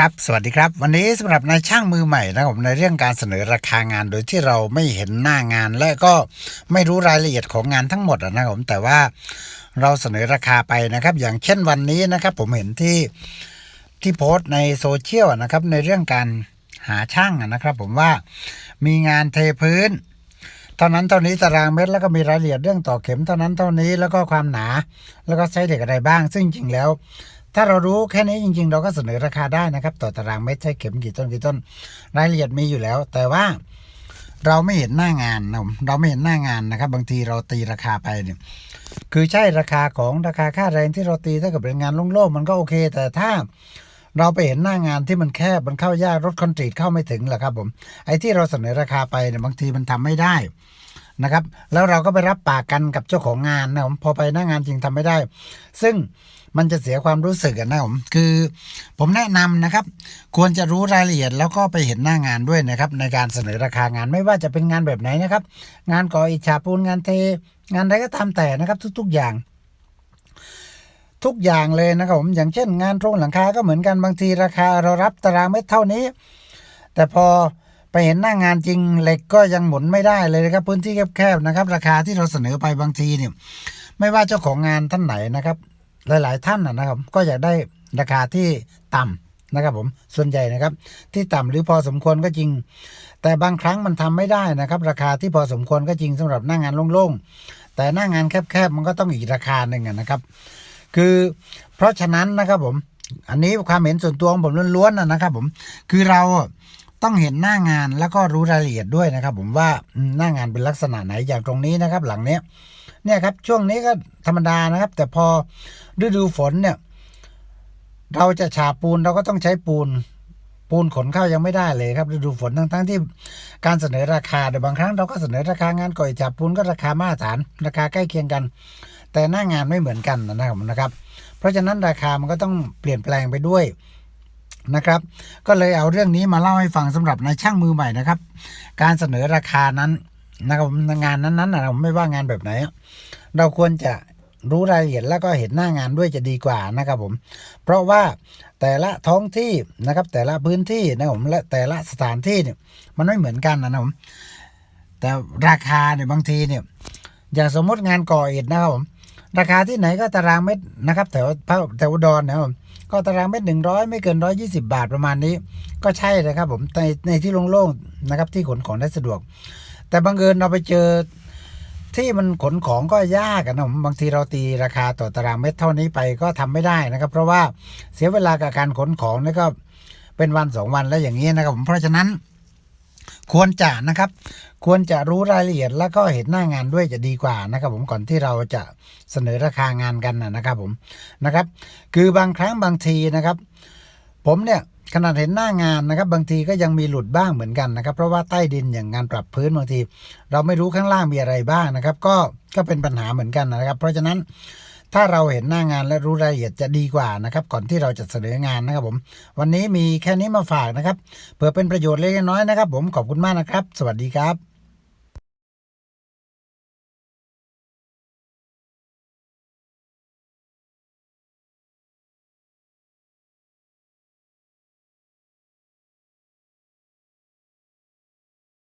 ครับ สวัสดีครับ วันนี้สำหรับนายช่างมือใหม่นะครับผมในเรื่องการเสนอราคางานโดยที่เราไม่เห็นหน้างานและก็ไม่รู้รายละเอียดของงานทั้งหมดนะครับผมแต่ว่าเราเสนอราคาไปนะครับ อย่างเช่นวันนี้นะครับ ผมเห็นที่ที่โพสต์ในโซเชียลนะครับ ในเรื่องการหาช่างนะครับ ผมว่ามีงานเทพื้นเท่านั้นเท่านี้ตารางเมตรแล้วก็มีรายละเอียดเรื่องต่อเข็มเท่านั้นเท่านี้แล้วก็ความหนา แล้วก็ใช้เด็กอะไรบ้าง ซึ่งจริงแล้ว ถ้าเรารู้แค่นี้จริง ๆ เราก็เสนอราคาได้นะครับ ต่อตารางเมตรใช้เข็มกี่ต้นกี่ต้น รายละเอียดมีอยู่แล้ว แต่ว่าเราไม่เห็นหน้างานนะผมเราไม่เห็นหน้างานนะครับ บางทีเราตีราคาไปเนี่ยคือใช่ราคาของราคาค่าแรงที่เราตีถ้าเกิดเป็นงานโล่งๆมันก็โอเค แต่ถ้าเราไปเห็นหน้างานที่มันแคบมันเข้ายากรถคอนกรีตเข้าไม่ถึงแหละครับผมไอ้ที่เราเสนอราคาไปเนี่ยบางทีมันทำไม่ได้นะครับ แล้วเราก็ไปรับปากกันกับเจ้าของงานนะผมพอไปหน้างานจริงทำไม่ได้ ซึ่ง มันจะเสียความรู้สึกอะนะผมคือผมแนะนำนะครับ ควรจะรู้รายละเอียดแล้วก็ไปเห็นหน้างานด้วยนะครับ ในการเสนอราคางานไม่ว่าจะเป็นงานแบบไหนนะครับ งานก่ออิฐฉาบปูนงานเท งานอะไรก็ตามแต่นะครับ ทุก ๆ อย่าง ทุกอย่างเลยนะครับผมอย่างเช่น งานโครงหลังคาก็เหมือนกันบางทีราคาเรารับตารางเมตรเท่านี้ แต่พอไปเห็นหน้างานจริงเหล็กก็ยังหมุนไม่ได้เลยนะครับพื้นที่แคบๆนะครับ ราคาที่เราเสนอไปบางทีเนี่ยไม่ว่าเจ้าของงานท่านไหนนะครับ หลาย ๆ ท่านนะนะครับ ก็อยากได้ราคาที่ต่ำนะครับผมส่วนใหญ่นะครับ ที่ต่ำหรือพอสมควรก็จริง แต่บางครั้งมันทำไม่ได้นะครับ ราคาที่พอสมควรก็จริงสำหรับหน้างานโล่งๆ แต่หน้างานแคบๆ มันก็ต้องอีกราคาหนึ่งอะนะครับ คือเพราะฉะนั้นนะครับผม อันนี้ความเห็นส่วนตัวของผมล้วนๆนะนะครับผมคือเราต้องเห็นหน้างานแล้วก็รู้รายละเอียดด้วยนะครับ ผมว่าหน้างานเป็นลักษณะไหนอย่างตรงนี้นะครับ หลังเนี้ย เนี่ยครับช่วงนี้ก็ธรรมดานะครับ แต่พอฤดูฝนเนี่ย เราจะฉาบปูนเราก็ต้องใช้ปูน ปูนขนเข้ายังไม่ได้เลยครับฤดูฝนทั้งทั้งๆที่การเสนอราคาแต่บางครั้งเราก็เสนอราคางานก่ออิฐฉาบปูนก็ราคามาตรฐาน ราคาใกล้เคียงกัน แต่หน้างานไม่เหมือนกันนะครับนะครับ เพราะฉะนั้นราคามันก็ต้องเปลี่ยนแปลงไปด้วยนะครับ ก็เลยเอาเรื่องนี้มาเล่าให้ฟังสำหรับนายช่างมือใหม่นะครับ การเสนอราคานั้น นะครับผมงานนั้นๆนะผมไม่ว่างานแบบไหน เราควรจะรู้รายละเอียดแล้วก็เห็นหน้างานด้วยจะดีกว่านะครับผม เพราะว่าแต่ละท้องที่นะครับแต่ละพื้นที่นะผมและแต่ละสถานที่เนี่ยมันไม่เหมือนกันนะผมแต่ราคาเนี่ยบางทีเนี่ยอย่างสมมติงานก่ออิฐนะครับผมราคาที่ไหนก็ตารางเมตรนะครับแถวพระแถวอุดรนะครับผมก็ตารางเมตรหนึ่งร้อยไม่เกินร้อยยี่สิบาทประมาณนี้ ก็ใช่นะครับผมในในที่โล่งๆนะครับที่ขนของได้สะดวก แต่บังเอิญเราไปเจอที่มันขนของก็ยากนะผมบางทีเราตีราคาต่อตารางเมตรเท่านี้ไปก็ทำไม่ได้นะครับ เพราะว่าเสียเวลากับการขนของนี่ก็เป็นวันสองวันแล้วอย่างนี้นะครับผมเพราะฉะนั้น ควรจะนะครับ ควรจะรู้รายละเอียดแล้วก็เห็นหน้างานด้วยจะดีกว่านะครับ ผมก่อนที่เราจะเสนอราคางานกันนะครับ ผมนะครับ คือบางครั้งบางทีนะครับ ผมเนี่ย ขนาดเห็นหน้างานนะครับ บางทีก็ยังมีหลุดบ้างเหมือนกันนะครับ เพราะว่าใต้ดินอย่างงานปรับพื้นบางที เราไม่รู้ข้างล่างมีอะไรบ้างนะครับ ก็ก็เป็นปัญหาเหมือนกันนะครับ เพราะฉะนั้นถ้าเราเห็นหน้างานและรู้รายละเอียดจะดีกว่านะครับก่อนที่เราจะเสนองานนะครับผม วันนี้มีแค่นี้มาฝากนะครับเผื่อเป็นประโยชน์เล็กน้อยนะครับ ผมขอบคุณมากนะครับ สวัสดีครับ